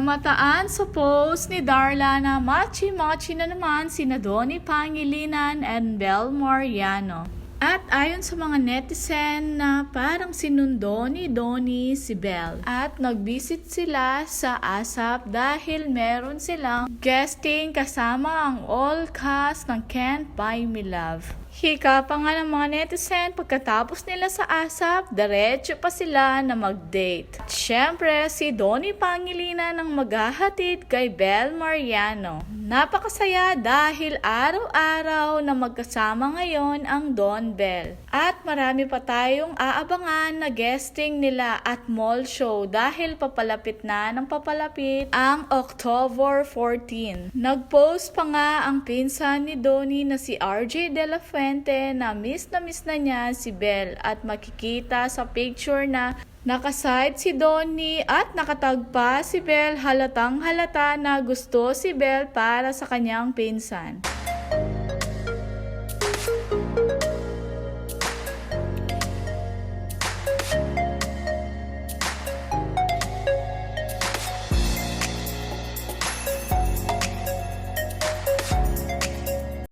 Mataan sa post ni Darla na machi-machi na naman sina Donnie Pangilinan and Bel Mariano. At ayon sa mga netizen na parang sinundo ni Donnie si Bel. At nag-visit sila sa ASAP dahil meron silang guesting kasama ang all cast ng Can't Buy Me Love. Hika pa nga ng mga netizen pagkatapos nila sa ASAP, diretso pa sila na mag-date. At syempre, si Donnie Pangilinan ang maghahatid kay Bel Mariano. Napakasaya dahil araw-araw na magkasama ngayon ang Don Bell. At marami pa tayong aabangan na guesting nila at mall show dahil papalapit na ng papalapit ang October 14. Nag-post pa nga ang pinsan ni Donnie na si RJ De La Fuente na miss na miss na niya si Bell at makikita sa picture na Nakaside si Donnie at nakatagpa si Bell halatang halata na gusto si Bell para sa kanyang pinsan.